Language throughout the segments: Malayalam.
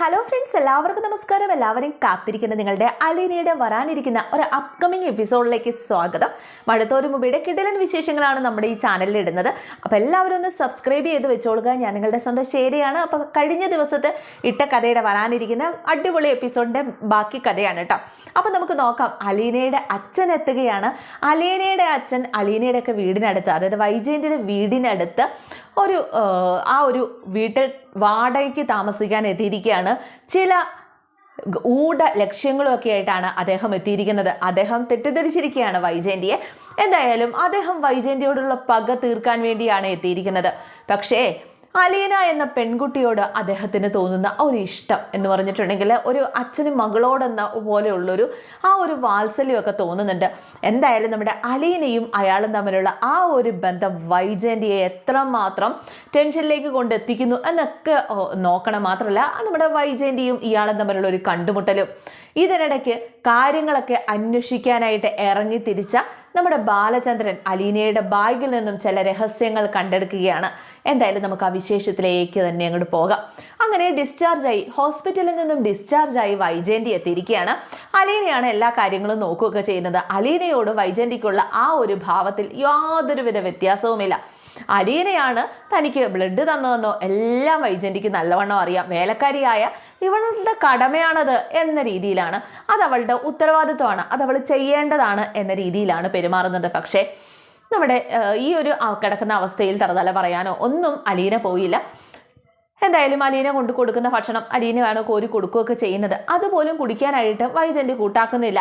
ഹലോ ഫ്രണ്ട്സ് എല്ലാവർക്കും നമസ്കാരം. എല്ലാവരെയും കാത്തിരിക്കുന്ന നിങ്ങളുടെ അലീനയുടെ വരാനിരിക്കുന്ന ഒരു അപ്കമിങ് എപ്പിസോഡിലേക്ക് സ്വാഗതം. മഴത്തോരു മുബിയുടെ കിടലൻ വിശേഷങ്ങളാണ് നമ്മുടെ ഈ ചാനലിൽ ഇടുന്നത്. അപ്പോൾ എല്ലാവരും ഒന്ന് സബ്സ്ക്രൈബ് ചെയ്ത് വെച്ചോളുക. ഞാൻ നിങ്ങളുടെ സ്വന്തം ശരിയാണ് അപ്പോൾ കഴിഞ്ഞ ദിവസത്തെ ഇട്ട കഥയുടെ വരാനിരിക്കുന്ന അടിപൊളി എപ്പിസോഡിന്റെ ബാക്കി കഥയാണ് കേട്ടോ. അപ്പോൾ നമുക്ക് നോക്കാം. അലീനയുടെ അച്ഛൻ എത്തുകയാണ്. അലീനയുടെ അച്ഛൻ അലീനയുടെ ഒക്കെ വീടിനടുത്ത് അതായത് വൈജയന്റെ വീടിനടുത്ത് ഒരു ആ, ഒരു വീട്ടിൽ വാടകയ്ക്ക് താമസിക്കാൻ എത്തിയിരിക്കുകയാണ് ചില ഊഢ ലക്ഷ്യങ്ങളുമൊക്കെ ആയിട്ടാണ് അദ്ദേഹം എത്തിയിരിക്കുന്നത്. അദ്ദേഹം തെറ്റിദ്ധരിച്ചിരിക്കുകയാണ് വൈജയന്തിയെ. എന്തായാലും അദ്ദേഹം വൈജയന്തിയോടുള്ള പക തീർക്കാൻ വേണ്ടിയാണ് എത്തിയിരിക്കുന്നത്. പക്ഷേ അലീന എന്ന പെൺകുട്ടിയോട് അദ്ദേഹത്തിന് തോന്നുന്ന ഒരു ഇഷ്ടം എന്ന് പറഞ്ഞിട്ടുണ്ടെങ്കിൽ ഒരു അച്ഛനും മകളോടെന്ന പോലെയുള്ളൊരു ആ ഒരു വാത്സല്യമൊക്കെ തോന്നുന്നുണ്ട്. എന്തായാലും നമ്മുടെ അലീനയും അയാളും തമ്മിലുള്ള ആ ഒരു ബന്ധം വൈജയന്തിയെ എത്രമാത്രം ടെൻഷനിലേക്ക് കൊണ്ടെത്തിക്കുന്നു എന്നൊക്കെ നോക്കണം. മാത്രമല്ല നമ്മുടെ വൈജയന്തിയും ഇയാളും തമ്മിലുള്ള ഒരു കണ്ടുമുട്ടലും ഇതിനിടയ്ക്ക് കാര്യങ്ങളൊക്കെ അന്വേഷിക്കാനായിട്ട് ഇറങ്ങി തിരിച്ച നമ്മുടെ ബാലചന്ദ്രൻ അലീനയുടെ ബാഗിൽ നിന്നും ചില രഹസ്യങ്ങൾ കണ്ടെടുക്കുകയാണ്. എന്തായാലും നമുക്ക് ആ വിശേഷത്തിലേക്ക് തന്നെ അങ്ങോട്ട് പോകാം. അങ്ങനെ ഡിസ്ചാർജായി ഹോസ്പിറ്റലിൽ നിന്നും ഡിസ്ചാർജായി വൈജയന്തി എത്തിയിരിക്കുകയാണ്. അലീനയാണ് എല്ലാ കാര്യങ്ങളും നോക്കുകയൊക്കെ ചെയ്യുന്നത്. അലീനയോട് വൈജയന്തിക്കുള്ള ആ ഒരു ഭാവത്തിൽ യാതൊരുവിധ വ്യത്യാസവുമില്ല. അലീനയാണ് തനിക്ക് ബ്ലഡ് തന്നതെന്നോ എല്ലാം വൈജന്റിക്ക് നല്ലവണ്ണം അറിയാം. വേലക്കാരിയായ ഇവളുടെ കടമയാണത് എന്ന രീതിയിലാണ്. അത് അവളുടെ ഉത്തരവാദിത്വമാണ്. അത് അവൾ ചെയ്യേണ്ടതാണ് എന്ന രീതിയിലാണ് പെരുമാറുന്നത്. പക്ഷേ നമ്മുടെ ഈ ഒരു കിടക്കുന്ന അവസ്ഥയിൽ തറതല പറയാനോ ഒന്നും അലീന പോയില്ല. എന്തായാലും അലീന കൊണ്ട് കൊടുക്കുന്ന ഭക്ഷണം അലീനയാണ് കോരി കൊടുക്കുകയൊക്കെ ചെയ്യുന്നത്. അതുപോലും കുടിക്കാനായിട്ട് വൈജന്റെ കൂട്ടാക്കുന്നില്ല.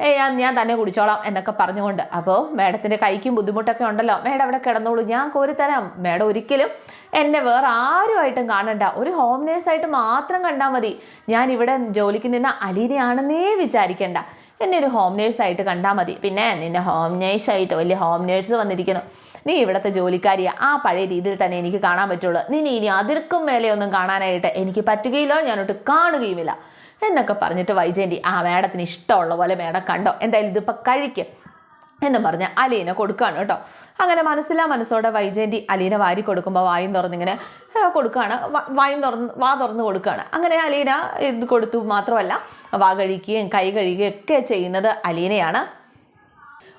ഏ ഞാൻ ഞാൻ തന്നെ കുടിച്ചോളാം എന്നൊക്കെ പറഞ്ഞുകൊണ്ട്. അപ്പോൾ മേഡത്തിന്റെ കൈക്കും ബുദ്ധിമുട്ടൊക്കെ ഉണ്ടല്ലോ. മേഡം അവിടെ കിടന്നോളൂ. ഞാൻ കോരിത്തരാം. മേഡം ഒരിക്കലും എന്നെ വേറെ ആരുമായിട്ടും കാണണ്ട. ഒരു ഹോം നേഴ്സായിട്ട് മാത്രം കണ്ടാൽ മതി. ഞാൻ ഇവിടെ ജോലിക്ക് നിന്ന അലീനയാണെന്നേ വിചാരിക്കേണ്ട. എന്നെ ഒരു ഹോം നേഴ്സായിട്ട് കണ്ടാൽ മതി. പിന്നെ നിന്നെ ഹോം നേഴ്സായിട്ട് വലിയ ഹോം നേഴ്സ് വന്നിരിക്കുന്നു. നീ ഇവിടുത്തെ ജോലിക്കാരിയാ. ആ പഴയ രീതിയിൽ തന്നെ എനിക്ക് കാണാൻ പറ്റുള്ളൂ. നീ ഇനി അതിർക്കും മേലെയൊന്നും കാണാനായിട്ട് എനിക്ക് പറ്റുകയില്ല. ഞാനൊട്ട് കാണുകയുമില്ല. എന്നൊക്കെ പറഞ്ഞിട്ട് വൈജയന്തി ആ മേഡത്തിന് ഇഷ്ടമുള്ള പോലെ മേഡം കണ്ടോ എന്തായാലും ഇതിപ്പോൾ കഴിക്ക് എന്ന് പറഞ്ഞ് അലീന കൊടുക്കുകയാണ് കേട്ടോ. അങ്ങനെ മനസ്സിലാ മനസ്സോടെ വൈജയന്തി അലീന വാരി കൊടുക്കുമ്പോൾ വായും തുറന്നിങ്ങനെ കൊടുക്കുകയാണ് വായും തുറന്ന് വാ തുറന്ന് കൊടുക്കുകയാണ് അങ്ങനെ അലീന ഇത് കൊടുത്തു മാത്രമല്ല വാ കഴിക്കുകയും കൈ കഴുകുകയും ഒക്കെ ചെയ്യുന്നത് അലീനയാണ്.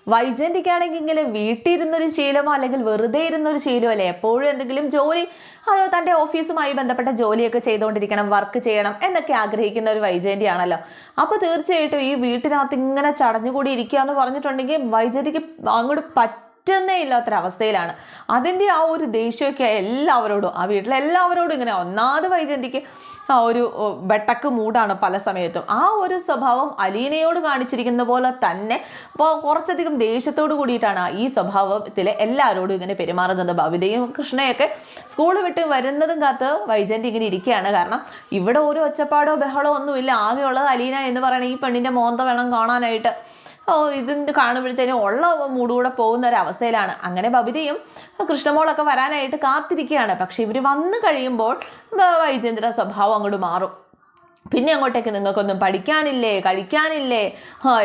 വൈജയന്തിക്കാണെങ്കിൽ ഇങ്ങനെ വീട്ടിലിരുന്നൊരു ശീലമോ അല്ലെങ്കിൽ വെറുതെ ഇരുന്നൊരു ശീലമോ അല്ലേ? എപ്പോഴും എന്തെങ്കിലും ജോലി അതോ തന്റെ ഓഫീസുമായി ബന്ധപ്പെട്ട ജോലിയൊക്കെ ചെയ്തുകൊണ്ടിരിക്കണം വർക്ക് ചെയ്യണം എന്നൊക്കെ ആഗ്രഹിക്കുന്ന ഒരു വൈജയന്തിയാണല്ലോ. അപ്പോൾ തീർച്ചയായിട്ടും ഈ വീട്ടിനകത്ത് ഇങ്ങനെ ചടഞ്ഞുകൂടി ഇരിക്കുക എന്ന് പറഞ്ഞിട്ടുണ്ടെങ്കിൽ വൈജയന്തിക്ക് അങ്ങോട്ട് പറ്റുന്നേ ഇല്ലാത്തൊരവസ്ഥയിലാണ്. അതിന്റെ ആ ഒരു ദേഷ്യമൊക്കെ എല്ലാവരോടും ആ വീട്ടിലെല്ലാവരോടും ഇങ്ങനെ ഒന്നാമത് വൈജയന്തിക്ക് ആ ഒരു വെട്ടക്ക് മൂടാണ് പല സമയത്തും. ആ ഒരു സ്വഭാവം അലീനയോട് കാണിച്ചിരിക്കുന്ന പോലെ തന്നെ അപ്പോൾ കുറച്ചധികം ദേഷ്യത്തോട് കൂടിയിട്ടാണ് ഈ സ്വഭാവത്തിലെ എല്ലാവരോടും ഇങ്ങനെ പെരുമാറുന്നത്. ഭവിതയും കൃഷ്ണയൊക്കെ സ്കൂൾ വിട്ട് വരുന്നതും കാത്ത് വൈജയന്തി ഇങ്ങനെ ഇരിക്കുകയാണ്. കാരണം ഇവിടെ ഒരു ഒച്ചപ്പാടോ ബഹളോ ഒന്നുമില്ല. ആകെയുള്ളത് അലീന എന്ന് പറയുന്ന ഈ പെണ്ണിന്റെ മോന്ത വേണം കാണാനായിട്ട്. ഓ ഇതിന്റെ കാണുമ്പോഴത്തേനും ഉള്ള മൂടുകൂടെ പോകുന്ന ഒരു അവസ്ഥയിലാണ്. അങ്ങനെ ബബിതയും കൃഷ്ണമോളൊക്കെ വരാനായിട്ട് കാത്തിരിക്കുകയാണ്. പക്ഷെ ഇവർ വന്നു കഴിയുമ്പോൾ വൈജേന്ദ്ര സ്വഭാവം അങ്ങോട്ട് മാറും. പിന്നെ അങ്ങോട്ടേക്ക് നിങ്ങൾക്കൊന്നും പഠിക്കാനില്ലേ കഴിക്കാനില്ലേ?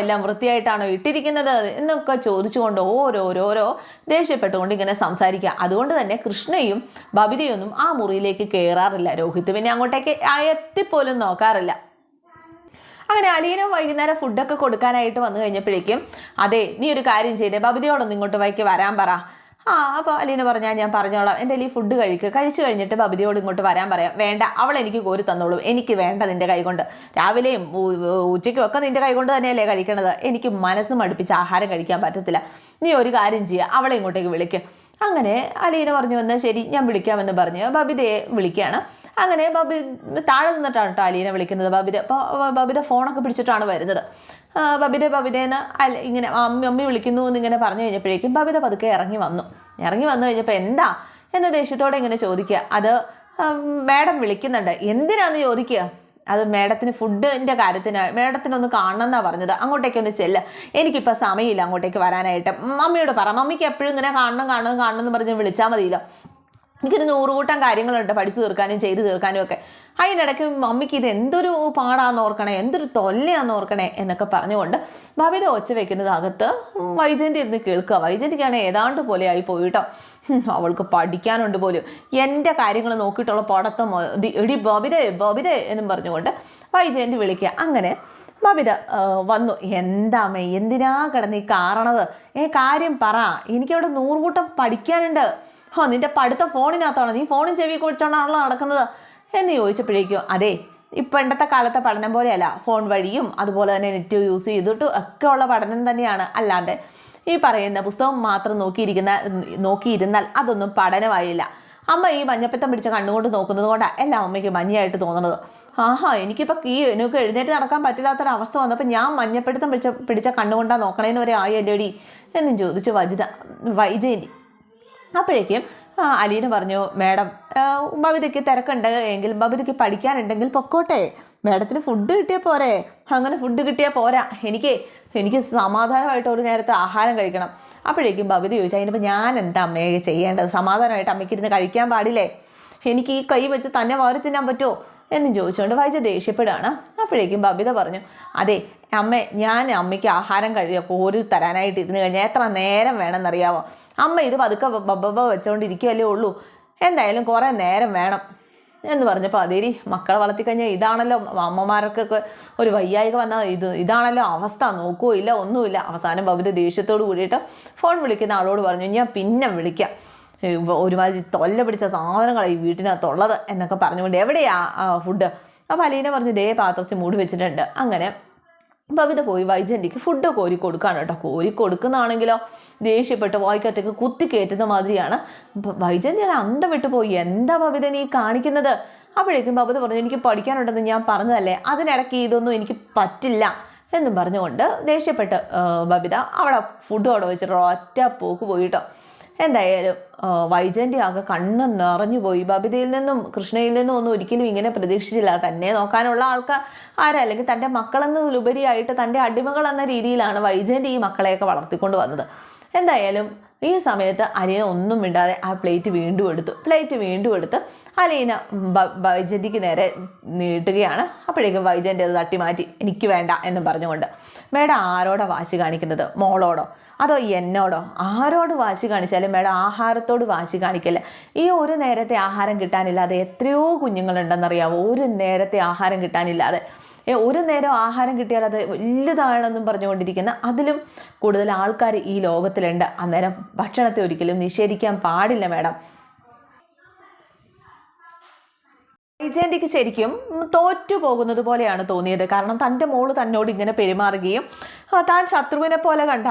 എല്ലാം വൃത്തിയായിട്ടാണോ ഇട്ടിരിക്കുന്നത്? എന്നൊക്കെ ചോദിച്ചുകൊണ്ട് ഓരോരോരോ ദേഷ്യപ്പെട്ടുകൊണ്ട് ഇങ്ങനെ സംസാരിക്കുക. അതുകൊണ്ട് തന്നെ കൃഷ്ണയും ബബിതയൊന്നും ആ മുറിയിലേക്ക് കയറാറില്ല രോഹിത് പിന്നെ അങ്ങോട്ടേക്ക് എത്തിപ്പോലും നോക്കാറില്ല. അങ്ങനെ അലീന വൈകുന്നേരം ഫുഡൊക്കെ കൊടുക്കാനായിട്ട് വന്നു കഴിഞ്ഞപ്പോഴേക്കും അതെ നീ ഒരു കാര്യം ചെയ്തേ ബബിതയോടൊന്ന് ഇങ്ങോട്ട് വൈക്ക് വരാൻ പറ. ആ അപ്പോൾ അലീന പറഞ്ഞാൽ ഞാൻ പറഞ്ഞോളാം എന്റെ ഈ ഫുഡ് കഴിക്കുക കഴിച്ചു കഴിഞ്ഞിട്ട് ബബിതയോട് ഇങ്ങോട്ട് വരാൻ പറയാം. വേണ്ട അവൾ എനിക്ക് കോരി തന്നോളൂ എനിക്ക് വേണ്ട നിന്റെ കൈകൊണ്ട്. രാവിലെയും ഉച്ചയ്ക്കും ഒക്കെ നിന്റെ കൈകൊണ്ട് തന്നെയല്ലേ കഴിക്കണത്? എനിക്ക് മനസ്സ് മടുപ്പിച്ച് ആഹാരം കഴിക്കാൻ പറ്റത്തില്ല. നീ ഒരു കാര്യം ചെയ്യുക അവളെ ഇങ്ങോട്ടേക്ക് വിളിക്കുക അങ്ങനെ അലീന പറഞ്ഞു വന്നാൽ ശരി ഞാൻ വിളിക്കാമെന്ന് പറഞ്ഞു. ബബിതയെ വിളിക്കുകയാണ്. അങ്ങനെ ബബി താഴെ നിന്നിട്ടാണ് കേട്ടോ അലീനെ വിളിക്കുന്നത്. ബബിര അപ്പോൾ ബബിത ഫോണൊക്കെ പിടിച്ചിട്ടാണ് വരുന്നത്. ബബിര ബബിരേന്ന് അല്ല ഇങ്ങനെ അമ്മി അമ്മി വിളിക്കുന്നു എന്നിങ്ങനെ പറഞ്ഞു കഴിഞ്ഞപ്പോഴേക്കും ബബിത പതുക്കെ ഇറങ്ങി വന്നു. ഇറങ്ങി വന്നു കഴിഞ്ഞപ്പോൾ എന്താ? എന്ന് ദേഷ്യത്തോടെ ഇങ്ങനെ ചോദിക്കുക. അത് മാഡം വിളിക്കുന്നുണ്ട്. എന്തിനാന്ന് ചോദിക്കുക? അത് മേഡത്തിന് ഫുഡിന്റെ കാര്യത്തിന് മേഡത്തിനൊന്ന് കാണണം എന്നാണ് പറഞ്ഞത് അങ്ങോട്ടേക്കൊന്ന് ചെല്ല്. എനിക്കിപ്പോൾ സമയമില്ല അങ്ങോട്ടേക്ക് വരാനായിട്ട്. മമ്മിയോട് പറ. മമ്മിക്ക് എപ്പോഴും ഇങ്ങനെ കാണണം കാണണം കാണണം എന്ന് പറഞ്ഞ് വിളിച്ചാൽ മതിയല്ലോ. എനിക്കൊരു നൂറുകൂട്ടം കാര്യങ്ങളുണ്ട് പഠിച്ചു തീർക്കാനും ചെയ്തു തീർക്കാനും ഒക്കെ. അതിനിടയ്ക്ക് മമ്മിക്ക് ഇത് എന്തൊരു പാടാന്ന് ഓർക്കണേ എന്തൊരു തൊല്ലയാന്ന് ഓർക്കണേ എന്നൊക്കെ പറഞ്ഞുകൊണ്ട് ഭവിത ഒച്ച വെക്കുന്നത് അകത്ത് വൈജയന്തി ഇരുന്ന് കേൾക്കുക. വൈജയന്തിക്കാണ് ഏതാണ്ട് പോലെ ആയി പോയിട്ടോ അവൾക്ക് പഠിക്കാനുണ്ട് പോലും. എന്റെ കാര്യങ്ങൾ നോക്കിയിട്ടുള്ള പടത്തം. എടി ബബിതേ ബബിതേ എന്നും പറഞ്ഞുകൊണ്ട് വൈജയന്തി വിളിക്കുക. അങ്ങനെ ബബിത വന്നു. എന്താ അമ്മേ എന്തിനാ കിടന്ന് ഈ കാരണത് ഏ കാര്യം പറ. എനിക്കവിടെ നൂറുകൂട്ടം പഠിക്കാനുണ്ട്. ഹോ നിന്റെ പഠിത്ത ഫോണിനകത്താണോ? നീ ഫോണും ചെവി കുഴിച്ചോണ്ടാണല്ലോ നടക്കുന്നത്. എന്ന് ചോദിച്ചപ്പോഴേക്കും അതെ ഈ പണ്ടത്തെ കാലത്തെ പഠനം പോലെയല്ല. ഫോൺ വഴിയും അതുപോലെ തന്നെ നെറ്റ് യൂസ് ചെയ്തിട്ടും ഒക്കെ ഉള്ള പഠനം തന്നെയാണ്. അല്ലാണ്ട് ഈ പറയുന്ന പുസ്തകം മാത്രം നോക്കിയിരിക്കുന്ന നോക്കിയിരുന്നാൽ അതൊന്നും പഠനമായില്ല. അമ്മ ഈ മഞ്ഞപ്പിത്തം പിടിച്ച കണ്ണുകൊണ്ട് നോക്കുന്നത് കൊണ്ടാണ് എല്ലാ അമ്മയ്ക്ക് മഞ്ഞയായിട്ട് തോന്നുന്നത് ആഹാ എനിക്കിപ്പോൾ ഈ എനിക്ക് എഴുന്നേറ്റ് നടക്കാൻ പറ്റില്ലാത്തൊരവസ്ഥ വന്നപ്പോൾ ഞാൻ മഞ്ഞപ്പിടുത്തം പിടിച്ച പിടിച്ച കണ്ണുകൊണ്ടാണ് നോക്കണേന്ന് വരെ ആയി അടി എന്നും ചോദിച്ചു വജിത വൈജയന്തി. അപ്പോഴേക്കും അലീന പറഞ്ഞു മാഡം ബബിതയ്ക്ക് തിരക്കുണ്ട് എങ്കിൽ ബബിതയ്ക്ക് പഠിക്കാനുണ്ടെങ്കിൽ പൊക്കോട്ടെ. മാഡത്തിന് ഫുഡ് കിട്ടിയാൽ പോരെ. അങ്ങനെ ഫുഡ് കിട്ടിയാൽ പോരാ. എനിക്ക് എനിക്ക് സമാധാനമായിട്ട് ഒരു നേരത്തെ ആഹാരം കഴിക്കണം. അപ്പോഴേക്കും ബബിത ചോദിച്ചു അതിനിപ്പോൾ ഞാൻ എന്താ അമ്മയെ ചെയ്യേണ്ടത്? സമാധാനമായിട്ട് അമ്മയ്ക്ക് ഇരുന്ന് കഴിക്കാൻ പാടില്ലേ? എനിക്ക് ഈ കൈ വെച്ച് തന്നെ വാരി തിന്നാൻ പറ്റുമോ? എന്നും ചോദിച്ചുകൊണ്ട് വൈജ ദേഷ്യപ്പെടുകയാണ്. അപ്പോഴേക്കും ബബിത പറഞ്ഞു അതെ അമ്മ ഞാൻ അമ്മയ്ക്ക് ആഹാരം കഴിയോ ഒരു തരാനായിട്ട് ഇരുന്ന് കഴിഞ്ഞാൽ എത്ര നേരം വേണമെന്നറിയാവോ? അമ്മ ഇത് പതുക്കെ ബബ്ബ വെച്ചുകൊണ്ടിരിക്കുകയല്ലേ ഉള്ളൂ. എന്തായാലും കുറേ നേരം വേണം. എന്ന് പറഞ്ഞപ്പോൾ അതേരി മക്കളെ വളർത്തിക്കഴിഞ്ഞാൽ ഇതാണല്ലോ അമ്മമാർക്കൊക്കെ ഒരു വയ്യായിക വന്ന ഇത് ഇതാണല്ലോ അവസ്ഥ നോക്കുകയില്ല ഒന്നുമില്ല. അവസാനം ബബിത ദേഷ്യത്തോട് കൂടിയിട്ട് ഫോൺ വിളിക്കുന്ന ആളോട് പറഞ്ഞു ഞാൻ പിന്നെ വിളിക്കാം. ഒരുമാതിരി തൊല്ല പിടിച്ച സാധനങ്ങളാണ് ഈ വീട്ടിനകത്തുള്ളത് എന്നൊക്കെ പറഞ്ഞുകൊണ്ട് എവിടെയാ ഫുഡ് അപ്പോൾ അലീന പറഞ്ഞു ദേ പാത്രത്തിൽ മൂടി വെച്ചിട്ടുണ്ട്. അങ്ങനെ ബബിത പോയി വൈജന്തിക്ക് ഫുഡ് കോരി കൊടുക്കാണ് കേട്ടോ. കോരി കൊടുക്കുന്നതാണെങ്കിലോ ദേഷ്യപ്പെട്ട് വായിക്കത്തേക്ക് കുത്തി കയറ്റുന്ന മാതിരിയാണ്. വൈജന്തിയുടെ അന്തം വിട്ടു പോയി. എന്താ ബബിത നീ കാണിക്കുന്നത്? അപ്പോഴേക്കും ബബിത പറഞ്ഞു എനിക്ക് പഠിക്കാനുണ്ടെന്ന് ഞാൻ പറഞ്ഞതല്ലേ. അതിനിടയ്ക്ക് ഇതൊന്നും എനിക്ക് പറ്റില്ല. എന്നും പറഞ്ഞുകൊണ്ട് ദേഷ്യപ്പെട്ട് ബബിത അവിടെ ഫുഡ് അവിടെ വെച്ചിട്ട് ഒറ്റ പോക്ക് പോയിട്ടോ എന്തായാലും ആ, വൈജയന്തി ആകെ കണ്ണ് നിറഞ്ഞു പോയി. ബബിതയിൽ നിന്നും കൃഷ്ണയിൽ നിന്നും ഒന്നും ഒരിക്കലും ഇങ്ങനെ പ്രതീക്ഷിച്ചില്ല. തന്നെ നോക്കാനുള്ള ആൾക്കാർ ആരാ? അല്ലെങ്കിൽ തന്റെ മക്കളെന്നതിലുപരിയായിട്ട് തന്റെ അടിമകൾ എന്ന രീതിയിലാണ് വൈജയന്തി ഈ മക്കളെയൊക്കെ വളർത്തിക്കൊണ്ട് വന്നത്. എന്തായാലും ഈ സമയത്ത് അലീന ഒന്നും മിണ്ടാതെ ആ പ്ലേറ്റ് വീണ്ടും എടുത്തു. പ്ലേറ്റ് വീണ്ടും എടുത്ത് അലീന ബ- നേരെ നീട്ടുകയാണ്. അപ്പോഴേക്കും വൈജന്റെ അത് തട്ടി മാറ്റി എനിക്ക് വേണ്ട എന്നും പറഞ്ഞുകൊണ്ട്. മേഡം ആരോടാ വാശി കാണിക്കുന്നത്? മോളോടോ? അതോ എന്നോടോ? ആരോട് വാശി കാണിച്ചാലും മേഡം ആഹാരത്തോട് വാശി കാണിക്കല്ല. ഈ ഒരു നേരത്തെ ആഹാരം കിട്ടാനില്ലാതെ എത്രയോ കുഞ്ഞുങ്ങളുണ്ടെന്നറിയാമോ ഒരു നേരത്തെ ആഹാരം കിട്ടാനില്ലാതെ. ഒരു നേരം ആഹാരം കിട്ടിയാൽ അത് വലുതാണെന്നും പറഞ്ഞുകൊണ്ടിരിക്കുന്ന അതിലും കൂടുതൽ ആൾക്കാർ ഈ ലോകത്തിലുണ്ട്. അന്നേരം ഭക്ഷണത്തെ ഒരിക്കലും നിഷേധിക്കാൻ പാടില്ല മേഡം. വൈജയന്തിക്ക് ശരിക്കും തോറ്റു പോകുന്നത് പോലെയാണ് തോന്നിയത്. കാരണം തന്റെ മോൾ തന്നോട് ഇങ്ങനെ പെരുമാറുകയും താൻ ശത്രുവിനെ പോലെ കണ്ട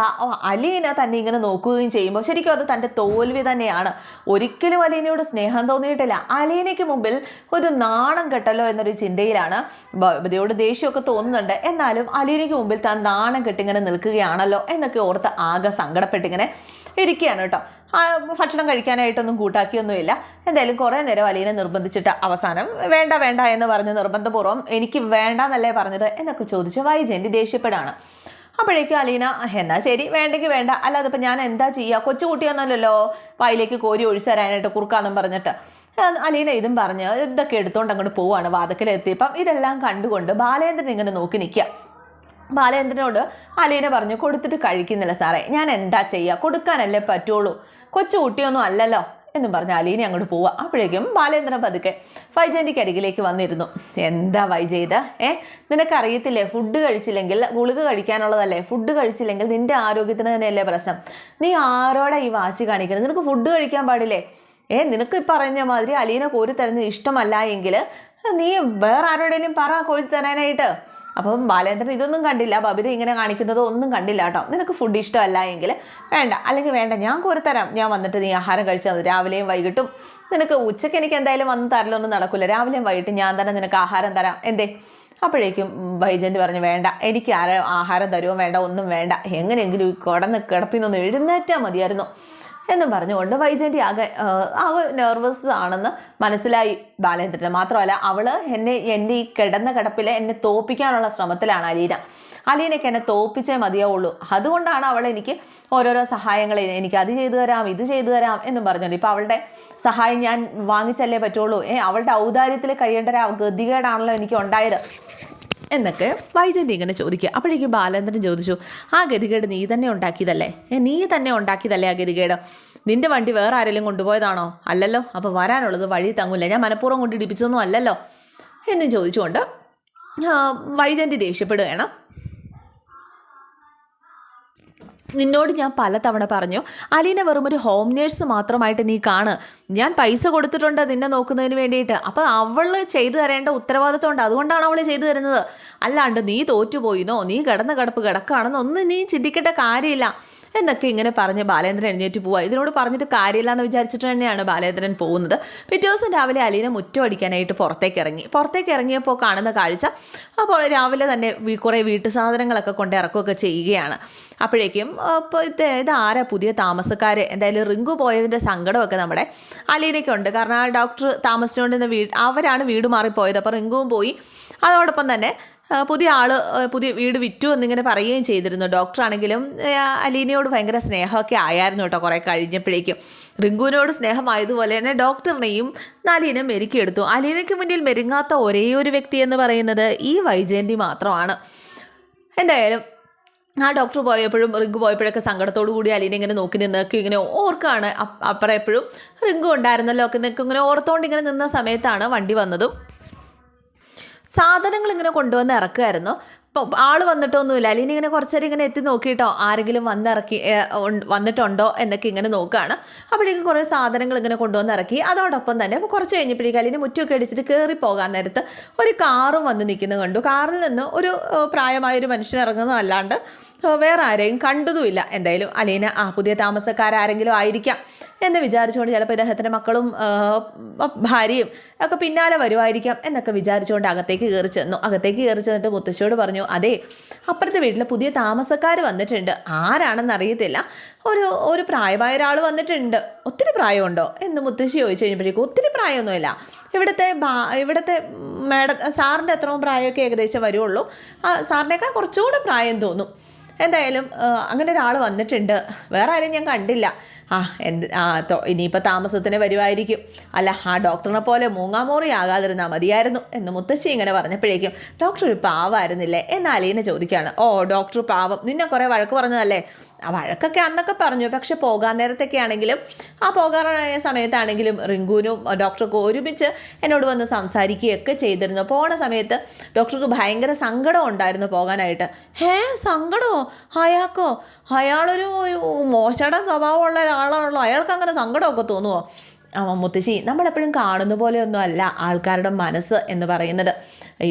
അലീനെ തന്നെ ഇങ്ങനെ നോക്കുകയും ചെയ്യുമ്പോൾ ശരിക്കും അത് തന്റെ തോൽവി തന്നെയാണ്. ഒരിക്കലും അലീനയോട് സ്നേഹം തോന്നിയിട്ടില്ല. അലീനയ്ക്ക് മുമ്പിൽ ഒരു നാണം കെട്ടല്ലോ എന്നൊരു ചിന്തയിലാണ് ഭഗവതിയോട് ദേഷ്യമൊക്കെ തോന്നുന്നുണ്ട്. എന്നാലും അലീനയ്ക്ക് മുമ്പിൽ താൻ നാണം കെട്ടിങ്ങനെ നിൽക്കുകയാണല്ലോ എന്നൊക്കെ ഓർത്ത് ആകെ സങ്കടപ്പെട്ടിങ്ങനെ ഇരിക്കുകയാണ് കേട്ടോ. ഭക്ഷണം കഴിക്കാനായിട്ടൊന്നും കൂട്ടാക്കിയൊന്നുമില്ല. എന്തായാലും കുറേ നേരം അലീനെ നിർബന്ധിച്ചിട്ട് അവസാനം വേണ്ട വേണ്ട എന്ന് പറഞ്ഞ് നിർബന്ധപൂർവം എനിക്ക് വേണ്ട എന്നല്ലേ പറഞ്ഞത് എന്നൊക്കെ ചോദിച്ച് വൈജയന്തി ദേഷ്യപ്പെടാണ്. അപ്പോഴേക്കും അലീന എന്നാ ശരി വേണ്ടെങ്കിൽ വേണ്ട. അല്ലാതെ ഇപ്പം ഞാൻ എന്താ ചെയ്യുക കൊച്ചുകുട്ടിയൊന്നുമല്ലല്ലോ വായിലേക്ക് കോരി ഒഴിച്ചു തരാനായിട്ട് കുറുക്കാന്നും പറഞ്ഞിട്ട്. അലീന ഇതും പറഞ്ഞ് ഇതൊക്കെ എടുത്തുകൊണ്ട് അങ്ങോട്ട് പോവാണ് വാതക്കലെത്തിയപ്പം ഇതെല്ലാം കണ്ടുകൊണ്ട് ബാലേന്ദ്രൻ ഇങ്ങനെ നോക്കി നിൽക്കുക ബാലേന്ദ്രനോട് അലീന പറഞ്ഞു കൊടുത്തിട്ട് കഴിക്കുന്നില്ല സാറേ. ഞാൻ എന്താ ചെയ്യുക കൊടുക്കാനല്ലേ പറ്റുള്ളൂ. കൊച്ചു കുട്ടിയൊന്നും അല്ലല്ലോ എന്നും പറഞ്ഞ് അലീനെ അങ്ങോട്ട് പോവുക. അപ്പോഴേക്കും ബാലേന്ദ്രൻ പതുക്കെ വൈജയന്തിക്ക് അരികിലേക്ക് വന്നിരുന്നു. എന്താ വൈജയ്ത് ഏ? നിനക്കറിയത്തില്ലേ? ഫുഡ് കഴിച്ചില്ലെങ്കിൽ ഗുളിക കഴിക്കാനുള്ളതല്ലേ? ഫുഡ് കഴിച്ചില്ലെങ്കിൽ നിന്റെ ആരോഗ്യത്തിന് തന്നെയല്ലേ പ്രശ്നം. നീ ആരോടെ ഈ വാശി കാണിക്കുന്നത്? നിനക്ക് ഫുഡ് കഴിക്കാൻ പാടില്ലേ? ഏ നിനക്ക് ഈ പറഞ്ഞ മാതിരി അലീനെ കോരി തരുന്നത് ഇഷ്ടമല്ല എങ്കിൽ നീ വേറെ ആരോടേലും പറ കോരി തരാനായിട്ട്. അപ്പം ബാലേന്ദ്രൻ ഇതൊന്നും കണ്ടില്ല ബബിത ഇങ്ങനെ കാണിക്കുന്നത് ഒന്നും കണ്ടില്ല കേട്ടോ. നിനക്ക് ഫുഡ് ഇഷ്ടമല്ല എങ്കിൽ വേണ്ട. അല്ലെങ്കിൽ വേണ്ട ഞാൻ കോരിത്തരാം. ഞാൻ വന്നിട്ട് നീ ആഹാരം കഴിച്ചാൽ മതി. രാവിലെയും വൈകിട്ടും നിനക്ക് ഉച്ചയ്ക്ക് എനിക്ക് എന്തായാലും വന്ന് തരലൊന്നും നടക്കില്ല രാവിലെയും വൈകിട്ടും ഞാൻ തന്നെ നിനക്ക് ആഹാരം തരാം. എന്തേ? അപ്പോഴേക്കും വൈജന്റ് പറഞ്ഞു വേണ്ട എനിക്ക് ആരോ ആഹാരം തരുമോ വേണ്ട ഒന്നും വേണ്ട. എങ്ങനെയെങ്കിലും ഈ കിടന്ന് കിടപ്പിന്നൊന്ന് എഴുന്നേറ്റാൽ മതിയായിരുന്നു. എന്നും പറഞ്ഞുകൊണ്ട് വൈജയന്തി ആകെ ആകെ നെർവസ് ആണെന്ന് മനസ്സിലായി ബാലേന്ദ്രന്. മാത്രമല്ല അവൾ എന്നെ എന്റെ ഈ കിടന്ന കിടപ്പിൽ എന്നെ തോപ്പിക്കാനുള്ള ശ്രമത്തിലാണ് അലീന. അലീനയ്ക്ക് എന്നെ തോപ്പിച്ചേ മതിയാവുള്ളൂ. അതുകൊണ്ടാണ് അവൾ എനിക്ക് ഓരോരോ സഹായങ്ങൾ എനിക്ക് അത് ചെയ്തു തരാം ഇത് ചെയ്തു തരാം എന്നും പറഞ്ഞുകൊണ്ട്. ഇപ്പം അവളുടെ സഹായം ഞാൻ വാങ്ങിച്ചല്ലേ പറ്റുള്ളൂ? ഏ അവളുടെ ഔദാര്യത്തിൽ കഴിയേണ്ട ഒരു ഗതികേടാണല്ലോ എനിക്ക് ഉണ്ടായത്. എന്നൊക്കെ വൈജയന്തി ഇങ്ങനെ ചോദിക്കുക. അപ്പോഴേക്കും ബാലേന്ദ്രൻ ചോദിച്ചു ആ ഗതികേട് നീ തന്നെ ഉണ്ടാക്കിയതല്ലേ? നീ തന്നെ ഉണ്ടാക്കിയതല്ലേ ആ ഗതികേട്? നിന്റെ വണ്ടി വേറെ ആരെങ്കിലും കൊണ്ടുപോയതാണോ? അല്ലല്ലോ അപ്പോൾ വരാനുള്ളത് വഴി തങ്ങൂല. ഞാൻ മനഃപൂർവം കൊണ്ട് ഇടിപ്പിച്ചൊന്നും അല്ലല്ലോ. എന്നും ചോദിച്ചുകൊണ്ട് വൈജന്തി ദേഷ്യപ്പെടുകയാണ്. നിന്നോട് ഞാൻ പലതവണ പറഞ്ഞു അലീന വെറും ഒരു ഹോം നേഴ്സ് മാത്രമായിട്ട് നീ കാണ്. ഞാൻ പൈസ കൊടുത്തിട്ടുണ്ട് നിന്നെ നോക്കുന്നതിന് വേണ്ടിയിട്ട്. അപ്പോൾ അവൾ ചെയ്തു തരേണ്ട ഉത്തരവാദിത്വം ഉണ്ട്. അതുകൊണ്ടാണ് അവൾ ചെയ്തു തരുന്നത്. അല്ലാണ്ട് നീ തോറ്റുപോയിന്നോ? നീ കിടന്ന കിടപ്പ് കിടക്കുകയാണെന്നോ ഒന്നും നീ ചിന്തിക്കേണ്ട കാര്യമില്ല. എന്നൊക്കെ ഇങ്ങനെ പറഞ്ഞ് ബാലേന്ദ്രൻ എഴുന്നേറ്റ് പോവുക ഇതിനോട് പറഞ്ഞിട്ട് കാര്യമില്ല എന്ന് വിചാരിച്ചിട്ട് തന്നെയാണ് ബാലേന്ദ്രൻ പോകുന്നത്. പിറ്റേ ദിവസം രാവിലെ അലീന മുറ്റം അടിക്കാനായിട്ട് പുറത്തേക്ക് ഇറങ്ങി. പുറത്തേക്ക് ഇറങ്ങിയപ്പോൾ കാണുന്ന കാഴ്ച അപ്പോൾ രാവിലെ തന്നെ കുറേ വീട്ടു സാധനങ്ങളൊക്കെ കൊണ്ട് ഇറക്കുകയൊക്കെ ചെയ്യുകയാണ്. അപ്പോഴേക്കും ഇപ്പോൾ ഇത് ഇത് ആരാ പുതിയ താമസക്കാർ എന്തായാലും റിങ്കു പോയതിന്റെ സങ്കടമൊക്കെ നമ്മുടെ അലീനയ്ക്കുണ്ട്. കാരണം ആ ഡോക്ടർ താമസിച്ചുകൊണ്ടിരുന്ന വീട് അവരാണ് വീട് മാറിപ്പോയത്. അപ്പോൾ റിങ്കുവും പോയി. അതോടൊപ്പം തന്നെ പുതിയ ആൾ പുതിയ വീട് വിറ്റു എന്നിങ്ങനെ പറയുകയും ചെയ്തിരുന്നു. ഡോക്ടറാണെങ്കിലും അലീനയോട് ഭയങ്കര സ്നേഹമൊക്കെ ആയായിരുന്നു കേട്ടോ കുറേ കഴിഞ്ഞപ്പോഴേക്കും. റിങ്കുവിനോട് സ്നേഹമായതുപോലെ തന്നെ ഡോക്ടറിനെയും നലീന മെരുക്കിയെടുത്തു. അലീനയ്ക്ക് മുന്നിൽ മെരുങ്ങാത്ത ഒരേ ഒരു വ്യക്തി എന്ന് പറയുന്നത് ഈ വൈജയന്തി മാത്രമാണ്. എന്തായാലും ആ ഡോക്ടർ പോയപ്പോഴും റിങ്കു പോയപ്പോഴൊക്കെ സങ്കടത്തോടു കൂടി അലീന ഇങ്ങനെ നോക്കി നിന്നൊക്കെ ഇങ്ങനെ ഓർക്കാണ് അപ്പറെപ്പോഴും റിങ്കു ഉണ്ടായിരുന്നല്ലോ. ഒക്കെ നിൽക്കും. ഇങ്ങനെ ഓർത്തോണ്ട് ഇങ്ങനെ നിന്ന സമയത്താണ് വണ്ടി വന്നതും. സാധനങ്ങൾ ഇങ്ങനെ കൊണ്ടുവന്ന് ഇറക്കുമായിരുന്നു. അപ്പോൾ ആൾ വന്നിട്ടൊന്നുമില്ല. അല്ലെങ്കിൽ ഇങ്ങനെ കുറച്ചേരം ഇങ്ങനെ എത്തി നോക്കിയിട്ടോ ആരെങ്കിലും വന്നിറക്കി വന്നിട്ടുണ്ടോ എന്നൊക്കെ ഇങ്ങനെ നോക്കുകയാണ് അപ്പോഴേക്കും കുറേ സാധനങ്ങൾ ഇങ്ങനെ കൊണ്ടുവന്ന് ഇറക്കി. അതോടൊപ്പം തന്നെ അപ്പോൾ കുറച്ച് കഴിഞ്ഞപ്പോഴേക്കും അല്ലെങ്കിൽ മുറ്റമൊക്കെ അടിച്ചിട്ട് കയറി പോകാൻ നേരത്ത് ഒരു കാറും വന്ന് നിൽക്കുന്നത് കണ്ടു. കാറിൽ നിന്ന് ഒരു പ്രായമായൊരു മനുഷ്യൻ ഇറങ്ങുന്നതല്ലാണ്ട് വേറെ ആരെയും കണ്ടതുമില്ല. എന്തായാലും അലീന ആ പുതിയ താമസക്കാരാരെങ്കിലും ആയിരിക്കാം എന്ന് വിചാരിച്ചുകൊണ്ട് ചിലപ്പോൾ ഇദ്ദേഹത്തിന്റെ മക്കളും ഭാര്യയും ഒക്കെ പിന്നാലെ വരുമായിരിക്കാം എന്നൊക്കെ വിചാരിച്ചുകൊണ്ട് അകത്തേക്ക് കയറി ചെന്നു. അകത്തേക്ക് കയറി ചെന്നിട്ട് മുത്തശ്ശിയോട് പറഞ്ഞു അതെ അപ്പുറത്തെ വീട്ടിൽ പുതിയ താമസക്കാർ വന്നിട്ടുണ്ട്. ആരാണെന്ന് അറിയത്തില്ല. ഒരു ഒരു പ്രായമായ ഒരാൾ വന്നിട്ടുണ്ട്. ഒത്തിരി പ്രായമുണ്ടോ? എന്ന് മുത്തശ്ശി ചോദിച്ചു കഴിഞ്ഞപ്പോഴേക്കും ഒത്തിരി പ്രായമൊന്നുമില്ല. ഇവിടുത്തെ ബാ ഇവിടുത്തെ മേഡ സാറിന്റെ എത്രയും പ്രായമൊക്കെ ഏകദേശം വരുള്ളൂ സാറിനേക്കാൾ കുറച്ചുകൂടെ പ്രായം തോന്നും. എന്തായാലും അങ്ങനെ ഒരാൾ വന്നിട്ടുണ്ട്. വേറെ ആരും ഞാൻ കണ്ടില്ല. ആ എന്ത് ആ ഇനിയിപ്പോൾ താമസത്തിന് വരുമായിരിക്കും അല്ല ആ ഡോക്ടറിനെ പോലെ മൂങ്ങാമോറി ആകാതിരുന്നാൽ മതിയായിരുന്നു എന്ന് മുത്തശ്ശി ഇങ്ങനെ പറഞ്ഞപ്പോഴേക്കും ഡോക്ടർ ഒരു പാവായിരുന്നില്ലേ? എന്ന് അലീന ചോദിക്കുകയാണ്. ഓ ഡോക്ടർ പാവം. നിന്നെ കുറേ വഴക്ക് പറഞ്ഞതല്ലേ? ആ വഴക്കൊക്കെ അന്നൊക്കെ പറഞ്ഞു. പക്ഷെ പോകാൻ നേരത്തൊക്കെ ആണെങ്കിലും ആ പോകാറായ സമയത്താണെങ്കിലും റിങ്കുവിനും ഡോക്ടർക്ക് ഒരുമിച്ച് എന്നോട് വന്ന് സംസാരിക്കുകയൊക്കെ ചെയ്തിരുന്നു. പോണ സമയത്ത് ഡോക്ടർക്ക് ഭയങ്കര സങ്കടം ഉണ്ടായിരുന്നു പോകാനായിട്ട്. ഹേ സങ്കടമോ അയാൾക്കോ അയാളൊരു മോശയുടെ സ്വഭാവമുള്ള ഒരാളാണല്ലോ. അയാൾക്ക് അങ്ങനെ സങ്കടമൊക്കെ തോന്നുമോ ആ മുത്തശ്ശി നമ്മളെപ്പോഴും കാണുന്ന പോലെയൊന്നും അല്ല ആൾക്കാരുടെ മനസ്സ് എന്ന് പറയുന്നത്.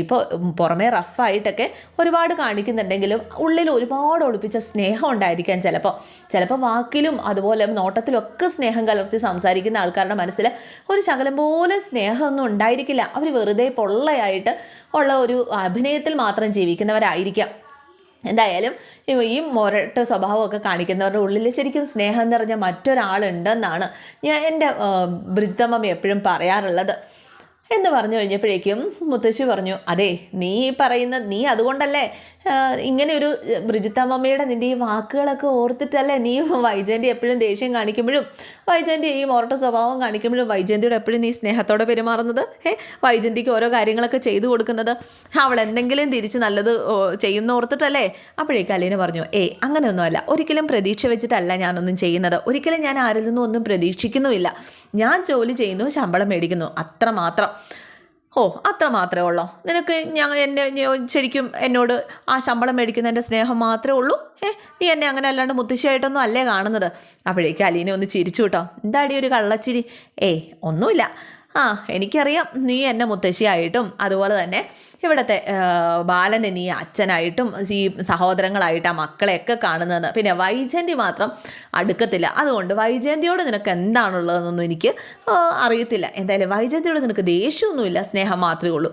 ഇപ്പോൾ പുറമേ റഫായിട്ടൊക്കെ ഒരുപാട് കാണിക്കുന്നുണ്ടെങ്കിലും ഉള്ളിൽ ഒരുപാട് ഒളിപ്പിച്ച സ്നേഹം ഉണ്ടായിരിക്കാം ചിലപ്പോൾ. ചിലപ്പോൾ വാക്കിലും അതുപോലെ നോട്ടത്തിലൊക്കെ സ്നേഹം കലർത്തി സംസാരിക്കുന്ന ആൾക്കാരുടെ മനസ്സിൽ ഒരു ശകലം പോലെ സ്നേഹമൊന്നും ഉണ്ടായിരിക്കില്ല. അവർ വെറുതെ പൊള്ളയായിട്ട് ഉള്ള ഒരു അഭിനയത്തിൽ മാത്രം ജീവിക്കുന്നവരായിരിക്കാം. എന്തായാലും ഈ- മൊരട്ട സ്വഭാവമൊക്കെ കാണിക്കുന്നവരുടെ ഉള്ളിൽ ശരിക്കും സ്നേഹം നിറഞ്ഞ മറ്റൊരാളുണ്ടെന്നാണ് ഞാൻ എന്റെ ബ്രിജിതമ്മ എപ്പോഴും പറയാറുള്ളത്. എന്ന് പറഞ്ഞു കഴിഞ്ഞപ്പോഴേക്കും മുത്തശ്ശി പറഞ്ഞു അതെ നീ പറയുന്ന നീ അതുകൊണ്ടല്ലേ ഇങ്ങനെ ഒരു ബ്രിജിത്തമ്മയുടെ നിന്റെ ഈ വാക്കുകളൊക്കെ ഓർത്തിട്ടല്ലേ നീ വൈജയന്തി എപ്പോഴും ദേഷ്യം കാണിക്കുമ്പോഴും വൈജയന്തി ഈ മോറട്ട സ്വഭാവം കാണിക്കുമ്പോഴും വൈജയന്തിയോട് എപ്പോഴും നീ സ്നേഹത്തോടെ പെരുമാറുന്നത്? ഏ വൈജയന്തിക്ക് ഓരോ കാര്യങ്ങളൊക്കെ ചെയ്തു കൊടുക്കുന്നത് അവൾ എന്തെങ്കിലും തിരിച്ച് നല്ലത് ചെയ്യുന്ന ഓർത്തിട്ടല്ലേ? അപ്പോഴേക്ക് അലീന പറഞ്ഞു ഏ അങ്ങനെയൊന്നുമല്ല. ഒരിക്കലും പ്രതീക്ഷ വെച്ചിട്ടല്ല ഞാനൊന്നും ചെയ്യുന്നത്. ഒരിക്കലും ഞാൻ ആരിൽ നിന്നും ഒന്നും പ്രതീക്ഷിക്കുന്നുമില്ല. ഞാൻ ജോലി ചെയ്യുന്നു ശമ്പളം മേടിക്കുന്നു. അത്ര മാത്രം ഓ അത്ര മാത്രമേ ഉള്ളൂ? നിനക്ക് ഞാൻ എന്നെ ശരിക്കും എന്നോട് ആ ശമ്പളം മേടിക്കുന്ന മേടിക്കുന്നതിന്റെ സ്നേഹം മാത്രമേ ഉള്ളൂ? ഏ നീ എന്നെ അങ്ങനെ അല്ലാണ്ട് മുത്തശ്ശിയായിട്ടൊന്നും അല്ലേ കാണുന്നത്? അപ്പോഴേക്ക് അലീനെ ഒന്ന് ചിരിച്ചു കേട്ടോ. എന്താടി ഒരു കള്ളച്ചിരി? ഏയ് ഒന്നുമില്ല. ആ എനിക്കറിയാം നീ എന്നെ മുത്തശ്ശിയായിട്ടും അതുപോലെ തന്നെ ഇവിടുത്തെ ബാലനെ നീ അച്ഛനായിട്ടും ഈ സഹോദരങ്ങളായിട്ട് ആ മക്കളെയൊക്കെ കാണുന്നതെന്ന്. പിന്നെ വൈജയന്തി മാത്രം അടുക്കത്തില്ല. അതുകൊണ്ട് വൈജയന്തിയോട് നിനക്ക് എന്താണുള്ളതെന്നൊന്നും എനിക്ക് അറിയത്തില്ല. എന്തായാലും വൈജയന്തിയോട് നിനക്ക് ദേഷ്യമൊന്നുമില്ല സ്നേഹം മാത്രമേ ഉള്ളൂ.